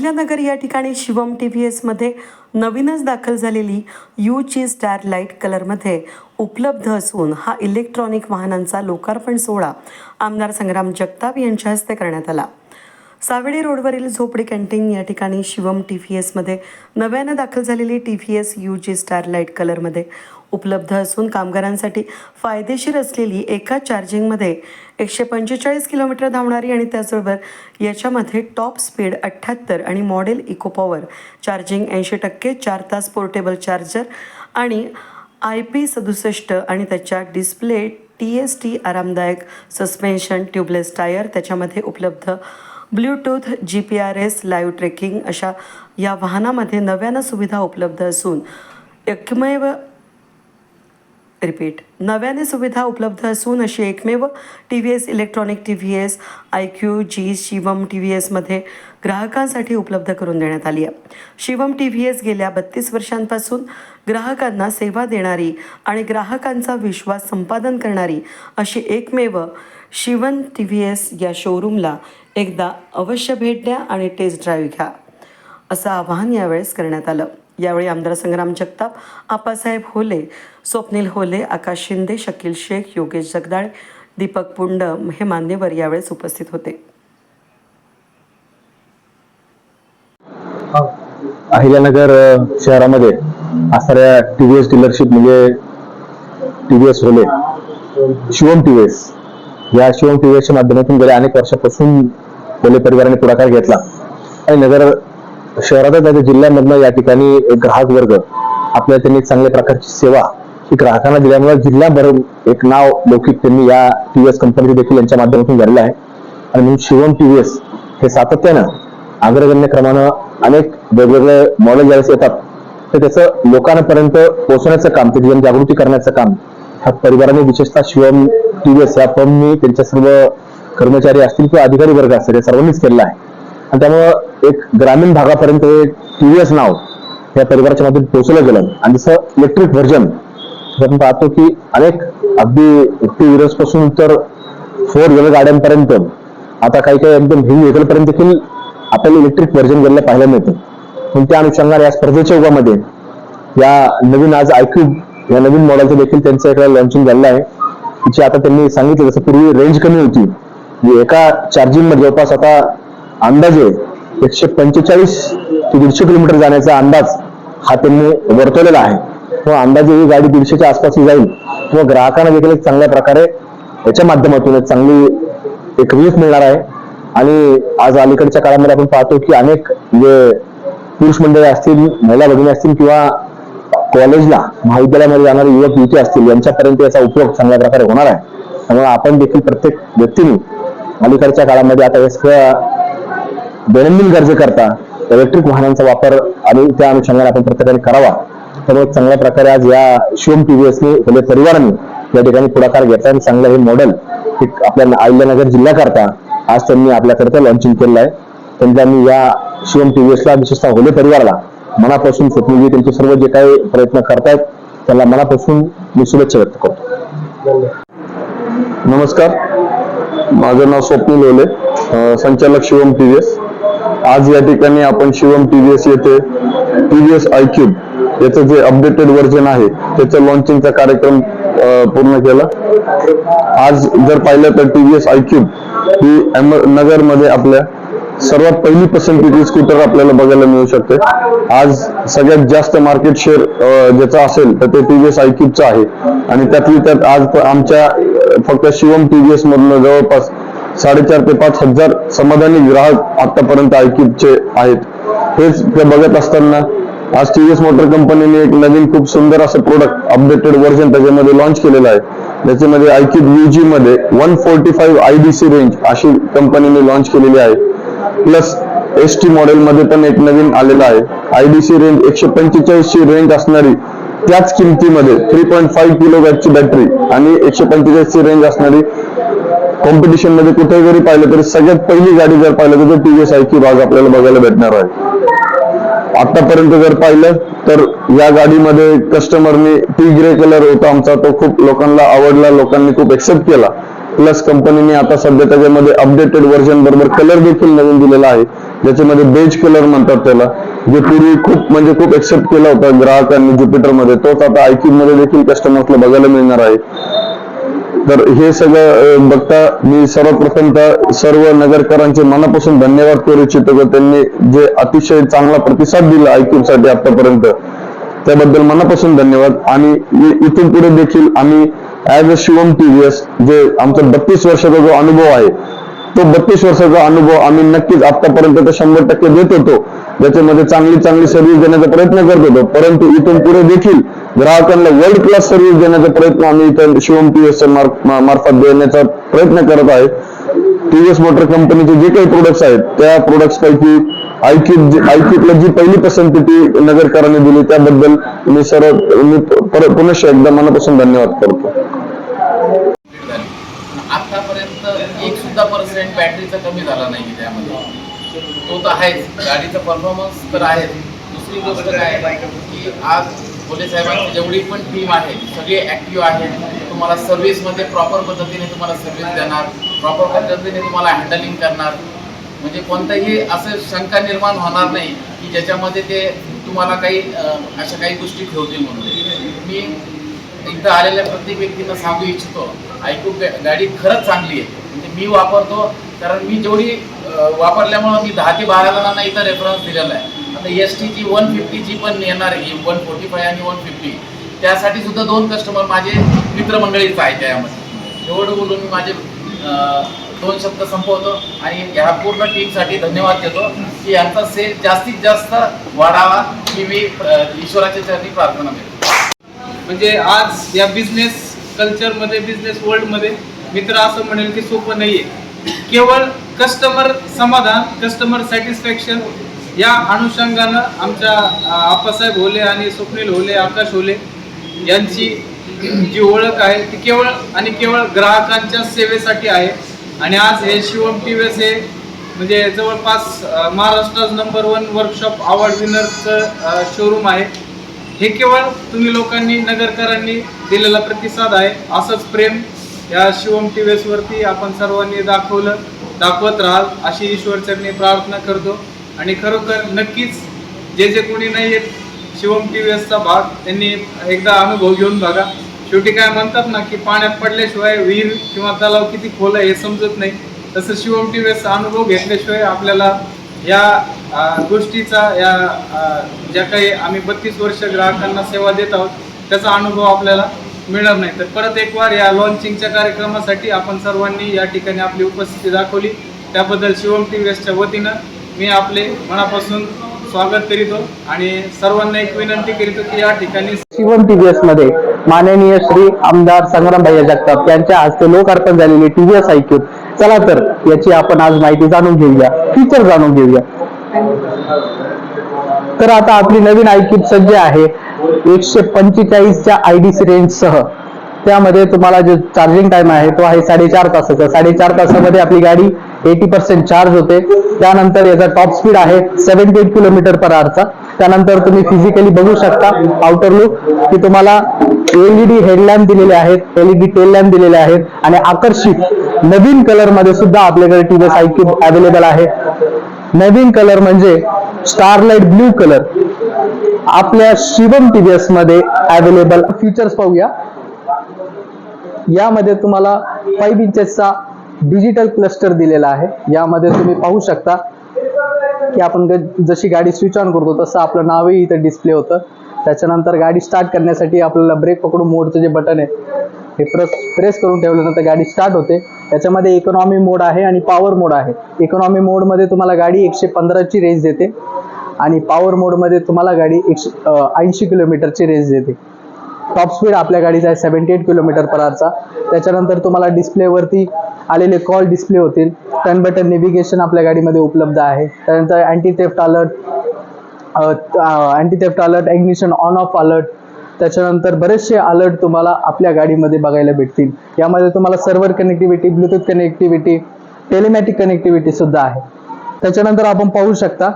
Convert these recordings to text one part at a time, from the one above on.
अहिल्यानगर या ठिकाणी Shivam T V एसमध्ये नवीनच दाखल झालेली यू ची स्टार लाइट कलरमध्ये उपलब्ध असून हा इलेक्ट्रॉनिक वाहनांचा लोकार्पण सोहळा आमदार संग्राम जगताप यांच्या हस्ते करण्यात आला. सावेडी रोडवरील झोपडी कॅन्टीन या ठिकाणी शिवम टी व्ही एसमध्ये नव्यानं दाखल झालेली T V S U G star light कलरमध्ये उपलब्ध असून कामगारांसाठी फायदेशीर असलेली एका चार्जिंगमध्ये एकशे पंचेचाळीस किलोमीटर धावणारी आणि त्याचबरोबर याच्यामध्ये टॉप स्पीड अठ्ठ्याहत्तर आणि मॉडेल इको पॉवर चार्जिंग ऐंशी टक्के चार तास पोर्टेबल चार्जर आणि आय पी सदुसष्ट आणि त्याच्या डिस्प्ले टी एस टी आरामदायक सस्पेन्शन ट्यूबलेस टायर त्याच्यामध्ये उपलब्ध Bluetooth G P R S live tracking अशा या वाहनामध्ये नव्यानं सुविधा उपलब्ध असून एकमेव रिपीट. नव्याने सुविधा उपलब्ध असून अशी एकमेव T V S electronic T V S I Q G Shivam T V एसमध्ये ग्राहकांसाठी उपलब्ध करून देण्यात आली आहे. शिवम टी व्ही एस गेल्या बत्तीस वर्षांपासून ग्राहकांना सेवा देणारी आणि ग्राहकांचा विश्वास संपादन करणारी अशी एकमेव शिवन टी व्ही एस या शोरूमला एकदा अवश्य भेट द्या आणि टेस्ट ड्राईव्ह घ्या. असं आवाहन यावेळेस करण्यात आलं. यावेळी आमदार संग्राम जगताप आप्पासाहेब होले स्वप्नील होले आकाश शिंदे शकील शेख योगेश जगदाळे दीपक पुंड हे मान्यवर यावेळेस उपस्थित होते. अहिल्यानगर शहरामध्ये असणाऱ्या टीव्हीएस डीलरशिप म्हणजे टीव्हीएस होले शिवम टीव्हीएस या शिवम टीव्हीएसच्या माध्यमातून गेल्या अनेक वर्षापासून होले परिवाराने पुढाकार घेतला. आणि नगर शहरातच नाही जिल्ह्यामधनं या ठिकाणी एक ग्राहक वर्ग आपल्याला त्यांनी चांगल्या प्रकारची सेवा ही ग्राहकांना दिल्यामुळे जिल्ह्याभर एक नाव लौकिक त्यांनी या टीव्हीएस कंपनीचे देखील यांच्या माध्यमातून झालेलं आहे. आणि म्हणून शिवम टीव्हीएस हे सातत्यानं अग्रगण्य क्रमानं अनेक वेगवेगळे मॉडेल ज्यावेळेस येतात तर त्याचं लोकांपर्यंत पोहोचण्याचं काम ते जनजागृती करण्याचं काम ह्या परिवाराने विशेषतः शिवम टीव्हीएस या फर्मनी त्यांच्या सर्व कर्मचारी असतील किंवा अधिकारी वर्ग असतील या सर्वांनीच केलेला आहे. आणि त्यामुळं एक ग्रामीण भागापर्यंत हे टीव्हीएस नाव या परिवाराच्या मधून पोहोचलं गेलं. आणि जसं इलेक्ट्रिक व्हर्जन आपण पाहतो की अनेक अगदी टू व्हीलर्सपासून तर फोर व्हीलर गाड्यांपर्यंत आता काही काही एकदम हेवी व्हेकल पर्यंत देखील आपल्याला इलेक्ट्रिक व्हर्जन गेलेलं पाहायला मिळतं. पण त्या अनुषंगाने या स्पर्धेच्या युगामध्ये या नवीन आज आयक्यूब या नवीन मॉडेलचं देखील त्यांचं इकडे लॉन्चिंग झालेलं आहे. तिची आता त्यांनी सांगितलं जसं पूर्वी रेंज कमी होती. म्हणजे एका चार्जिंगमध्ये जवळपास आता अंदाजे एकशे पंचेचाळीस ते दीडशे किलोमीटर जाण्याचा अंदाज हा त्यांनी वर्तवलेला आहे. किंवा अंदाजे ही गाडी दीडशेच्या आसपास ही जाईल. किंवा ग्राहकांना देखील एक चांगल्या प्रकारे याच्या माध्यमातून एक चांगली एक रिलीफ मिळणार आहे. आणि आज अलीकडच्या काळामध्ये आपण पाहतो की अनेक जे पुरुष मंडळी असतील महिला भगिनी असतील किंवा कॉलेजला महाविद्यालयामध्ये जाणारे युवक युवती असतील यांच्यापर्यंत याचा उपयोग चांगल्या प्रकारे होणार आहे. त्यामुळे आपण देखील प्रत्येक व्यक्तीने अलीकडच्या काळामध्ये आता या सगळ्या दैनंदिन गरजेकरता इलेक्ट्रिक वाहनांचा वापर आणि त्या अनुषंगाने आपण प्रत्येकाने करावा. त्यामुळे चांगल्या प्रकारे आज या शिवम टीव्हीएसने आपल्या परिवाराने या ठिकाणी पुढाकार घेतला आणि चांगलं हे मॉडेल आपल्या अहिल्यानगर जिल्ह्याकरता आज त्यांनी आपल्याकरता लॉन्चिंग केलेलं आहे. त्यांच्या मी या शिवम टीव्हीएसला विशेषतः होले परिवाराला मनापासून स्वप्नीजी त्यांचे सर्व जे काही प्रयत्न करतायत त्यांना मनापासून मी शुभेच्छा व्यक्त करतो. नमस्कार. माझं नाव स्वप्नील ओले संचालक शिवम टीव्हीएस आज या ठिकाणी आपण शिवम टीव्हीएस येथे टीव्हीएस आयक्यूब याचं जे अपडेटेड व्हर्जन आहे त्याचं लॉन्चिंगचा कार्यक्रम पूर्ण केला. आज जर पाहिलं तर टीव्हीएस आयक्यूब ही नगरमध्ये आपल्या सर्वात पहिली पसंतीची स्कूटर आपल्याला बघायला मिळू शकते. आज सगळ्यात जास्त मार्केट शेअर ज्याचा असेल तर ते टीव्हीएस आयक्यूबचं आहे. आणि त्यातली त्यात आज आमच्या फक्त शिवम टीव्हीएस मधनं जवळपास साडेचार ते पाच हजार समाधानी ग्राहक आतापर्यंत आयक्यूबचे आहेत. हेच ते बघत असताना आज टीव्हीएस मोटर कंपनीने एक नवीन खूप सुंदर असं प्रोडक्ट अपडेटेड व्हर्जन त्याच्यामध्ये लॉन्च केलेलं आहे. त्याच्यामध्ये आयक्यूब यूजी मध्ये one forty five I D C range अशी कंपनीने लॉन्च केलेली आहे. प्लस एस टी मॉडेल मध्ये पण एक नवीन आलेला आहे. आय डी सी रेंज एकशे पंचेचाळीस ची रेंज असणारी त्याच किमतीमध्ये थ्री पॉईंट फाईव्ह किलो वॅटची बॅटरी आणि एकशे पंचेचाळीसची रेंज असणारी कॉम्पिटिशनमध्ये कुठे जरी पाहिलं तरी सगळ्यात पहिली गाडी जर पाहिलं तर टीव्हीएस आयक्यूब भाग आपल्याला बघायला भेटणार आहे. आतापर्यंत जर पाहिलं तर या गाडीमध्ये कस्टमरने टी ग्रे कलर होता आमचा तो खूप लोकांना आवडला लोकांनी खूप एक्सेप्ट केला. प्लस कंपनीने आता सध्या त्याच्यामध्ये अपडेटेड व्हर्जन बरोबर कलर देखील नवीन दिलेला आहे. ज्याच्यामध्ये बेज कलर म्हणतात त्याला. जे पूर्वी खूप म्हणजे खूप एक्सेप्ट केला होता ग्राहकांनी ज्युपिटरमध्ये तोच आता आयक्यू मध्ये देखील कस्टमर्सला बघायला मिळणार आहे. तर हे सगळं बघता मी सर्वप्रथम तर सर्व नगरकरांचे मनापासून धन्यवाद करू इच्छितो की त्यांनी जे अतिशय चांगला प्रतिसाद दिला आयक्यूबसाठी आतापर्यंत. त्याबद्दल मनापासून धन्यवाद. आणि इथून पुढे देखील आम्ही ऍज अ शिवम टीव्हीएस जे आमचा बत्तीस वर्षाचा जो अनुभव आहे तो बत्तीस वर्षाचा अनुभव आम्ही नक्कीच आतापर्यंत तर शंभर टक्के देत होतो. ज्याच्यामध्ये चांगली चांगली सर्व्हिस देण्याचा प्रयत्न करत होतो. परंतु इथून पुढे देखील ग्राहकांना वर्ल्ड क्लास सर्व्हिस देण्याचा प्रयत्न आम्ही इथं शिवम टीव्हीएस मार्फत देण्याचा प्रयत्न करत आहे. टीव्हीएस मोटर कंपनीचे जे काही प्रोडक्ट्स आहेत त्या प्रोडक्ट्स पैकी आयक्यूब आयक्यूबला जी पहिली पसंती ती नगरकरांनी दिली. त्याबद्दल मी सर्व मी पुनश्च एकदा मनापासून धन्यवाद करतो कंप्लीट झाली आतापर्यंत एक सुद्धा पर्सेंट बॅटरीचा कमी झाला नाही त्यामध्ये. तो तर आहेच. गाडीचा परफॉर्मन्स तर आहेच. दुसरी गोष्ट काय की आज पोलीस साहेबांची जेवढी पण टीम आहे सगळी ॲक्टिव्ह आहे तुम्हाला सर्व्हिसमध्ये प्रॉपर पद्धतीने तुम्हाला सर्व्हिस देणार प्रॉपर पद्धतीने तुम्हाला हँडलिंग करणार. म्हणजे कोणताही असं शंका निर्माण होणार नाही की ज्याच्यामध्ये ते तुम्हाला काही अशा काही गोष्टी ठेवतील म्हणून. मी इथं आलेल्या प्रत्येक व्यक्तींना सांगू इच्छितो ऐकू गाडी खरंच चांगली आहे. मी वापरतो कारण मी जेवढी वापरल्यामुळं मी दहा ते बारा जणांना इथं रेफरन्स दिलेला आहे. आता एस टीची वन फिफ्टीची पण येणार आहे वन फोर्टी फाय आणि वन फिफ्टी त्यासाठी सुद्धा दोन कस्टमर माझे मित्रमंडळीच आहेत त्यामध्ये. एवढं बोलून मी माझे दोन शब्द संपवतो आणि ह्या पूर्ण टीमसाठी धन्यवाद देतो की यांचा सेल जास्तीत जास्त वाढावा ही मी ईश्वराच्या चरणी प्रार्थना करतो म्हणजे आज या बिझनेस कल्चरमध्ये बिझनेस वर्ल्डमध्ये मित्र असं म्हणेल की सोपं नाहीये. केवळ कस्टमर समाधान कस्टमर सॅटिस्फॅक्शन या अनुषंगानं आमच्या आप्पासाहेब होले आणि स्वप्नील होले आकाश होले यांची जी ओळख आहे ती केवळ आणि केवळ ग्राहकांच्या सेवेसाठी आहे. आणि आज हे शिवम टी व्ही एस हे म्हणजे जवळपास महाराष्ट्रात नंबर वन वर्कशॉप अवॉर्ड विनरचं शोरूम आहे. हे केवळ तुम्ही लोकांनी नगरकरांनी दिलेला प्रतिसाद आहे. असंच प्रेम या शिवम टी व्ही वरती आपण सर्वांनी दाखवलं दाखवत राहाल अशी ईश्वरचरणी प्रार्थना करतो. आणि खरोखर नक्कीच जे जे कोणी नाही आहेत शिवम टी व्ही एसचा भाग त्यांनी एकदा अनुभव घेऊन बघा. शेवटी काय म्हणतात ना की पाण्यात पडल्याशिवाय विहीर किंवा तलाव किती खोल आहे हे समजत नाही. तसं शिवम टी व्ही एसचा अनुभव घेतल्याशिवाय आपल्याला या गोष्टीचा या ज्या काही आम्ही बत्तीस वर्ष ग्राहकांना सेवा देत आहोत त्याचा अनुभव आपल्याला मिळणार नाही. तर परत एक वार या लॉन्चिंगच्या कार्यक्रमासाठी आपण सर्वांनी या ठिकाणी आपली उपस्थिती दाखवली. त्याबद्दल शिवम टी व्ही एसच्या वतीनं मी आपले मनापासून स्वागत करीतो आणि सर्वांना एक विनंती करीतो की या ठिकाणी शिवम टीव्हीएसमध्ये माननीय श्री आमदार संग्रामभाई जगताप यांच्या हस्ते लोकार्पण झालेली एस ऐक्यू चला तर याची आपण आज माहिती जाणून घेऊया. फीचर जाणून घेऊया. तर आता आपली नवीन ऐक्यूब सज्ज आहे. एकशे पंचेचाळीसच्या आय डी सी रेंज सह. त्यामध्ये तुम्हाला जो चार्जिंग टाइम आहे तो आहे साडेचार तासाचा. साडेचार तासामध्ये आपली गाडी एटी पर्सेंट चार्ज होते. त्यानंतर याचा टॉप स्पीड आहे सेव्हन्टी एट किलोमीटर पर आवरचा त्यानंतर तुम्ही फिजिकली बघू शकता आउटर लुक की तुम्हाला एलईडी हेडलॅम्प दिलेले आहेत एलईडी टेल लॅम्प दिलेले आहेत आणि आकर्षित नवीन कलरमध्ये सुद्धा आपल्याकडे टीव्हीएस आयक्यूब अवेलेबल आहे. नवीन कलर म्हणजे स्टारलाइट ब्ल्यू कलर आपल्या शिवम टीव्हीएसमध्ये अवेलेबल फीचर्स पाहूया. यामध्ये तुम्हाला फाईव्ह इंचेसचा डिजिटल क्लस्टर दिलेला आहे. यामध्ये तुम्ही पाहू शकता की आपण जशी गाडी स्विच ऑन करतो तसं आपलं नावही इथं डिस्प्ले होतं. त्याच्यानंतर गाडी स्टार्ट करण्यासाठी आपल्याला ब्रेक पकडून मोडचं जे बटन आहे हे प्रेस प्रेस करून ठेवल्यानंतर गाडी स्टार्ट होते. त्याच्यामध्ये इकॉनॉमी मोड आहे आणि पॉवर मोड आहे. इकॉनॉमी मोडमध्ये तुम्हाला गाडी एकशे पंधराची रेंज देते. आणि पॉवर मोडमध्ये तुम्हाला गाडी एकशे ऐंशी किलोमीटरची रेंज देते. टॉप स्पीड आपल्या गाडीचा आहे सेवन्टी एट किलोमीटर पर आरचा त्याच्यानंतर तुम्हाला डिस्प्लेवरती आलेले कॉल डिस्प्ले होतील. टर्न बटन नेव्हिगेशन आपल्या गाडीमध्ये उपलब्ध आहे. त्यानंतर anti theft alert anti theft alert ignition on off alert त्याच्यानंतर बरेचसे अलर्ट तुम्हाला आपल्या गाडीमध्ये बघायला भेटतील. यामध्ये तुम्हाला server connectivity Bluetooth connectivity telematic connectivity सुद्धा आहे. त्याच्यानंतर आपण पाहू शकता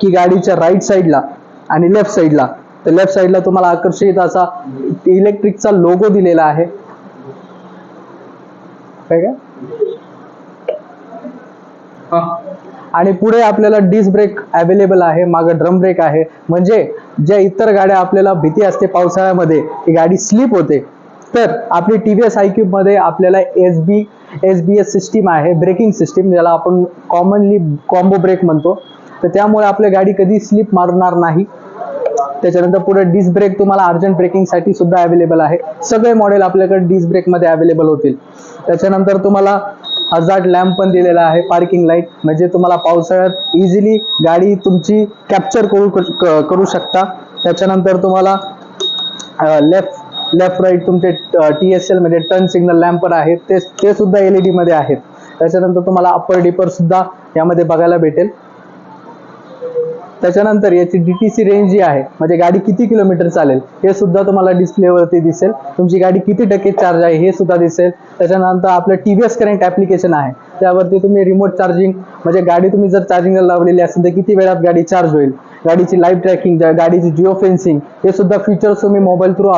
की गाडीच्या राईट साईडला आणि लेफ्ट साईडला तर लेफ्ट साईडला तुम्हाला आकर्षित असा इलेक्ट्रिकचा लोगो दिलेला आहे. काय का? आणि पुढे आपल्याला डिस्क ब्रेक अवेलेबल आहे मागं ड्रम ब्रेक आहे. म्हणजे ज्या इतर गाड्या आपल्याला भीती असते पावसाळ्यामध्ये की गाडी स्लिप होते. तर आपली टी व्ही एस आयमध्ये आपल्याला S B S B S system आहे ब्रेकिंग सिस्टीम ज्याला आपण कॉमनली कॉम्बो ब्रेक म्हणतो. तर त्यामुळे आपली गाडी कधी स्लिप मारणार नाही. त्याच्यानंतर पुढे डिस्क ब्रेक तुम्हाला अर्जंट ब्रेकिंगसाठी सुद्धा अवेलेबल आहे. सगळे मॉडेल आपल्याकडे डिस्क ब्रेकमध्ये अवेलेबल होतील. त्याच्यानंतर तुम्हाला हजार्ड लॅम्प पण दिलेला आहे पार्किंग लाइट म्हणजे तुम्हाला पावसाळ्यात इझिली गाडी तुमची कॅप्चर करू करू शकता. त्याच्यानंतर तुम्हाला लेफ्ट लेफ्ट राईट तुमचे टी एस एलमध्ये टर्न सिग्नल लॅम्प पण आहेत. ते ते सुद्धा एलईडी मध्ये आहेत. त्याच्यानंतर तुम्हाला अप्पर डिपर सुद्धा यामध्ये बघायला भेटेल. त्याच्यानंतर याची डीटीसी रेंज जी आहे म्हणजे गाडी किती किलोमीटर चालेल हे सुद्धा तुम्हाला डिस्प्लेवरती दिसेल. तुमची गाडी किती टक्के चार्ज आहे हे सुद्धा दिसेल. त्याच्यानंतर आपलं T V S current application आहे. त्यावरती तुम्ही रिमोट चार्जिंग म्हणजे गाडी तुम्ही जर चार्जिंगला लावलेली असेल तर किती वेळात गाडी चार्ज होईल? गाडीची लाईव्ह ट्रॅकिंग गाडीची जिओ फेन्सिंग हे सुद्धा फीचर्स तुम्ही मोबाईल थ्रू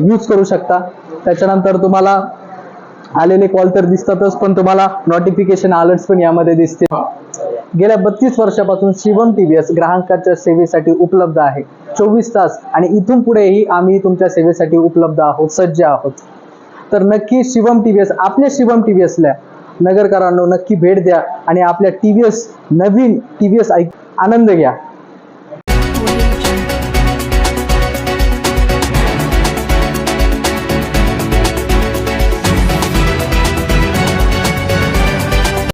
यूज करू शकता. त्याच्यानंतर तुम्हाला आलेले कॉल तर दिसतातच पण तुम्हाला नोटिफिकेशन अलर्ट्स पण यामध्ये दिसतील. गेल्या बत्तीस वर्षापासून शिवम टीव्हीएस ग्राहकाच्या सेवेसाठी उपलब्ध आहे. चोवीस तास आणि इथून पुढेही आम्ही तुमच्या सेवेसाठी उपलब्ध आहोत सज्ज आहोत. तर नक्की शिवम टीव्हीएस आपल्या शिवम टीव्हीएसला नगरकरांनो नक्की भेट द्या आणि आपल्या टीव्हीएस नवीन टीव्हीएस ऐक आनंद घ्या.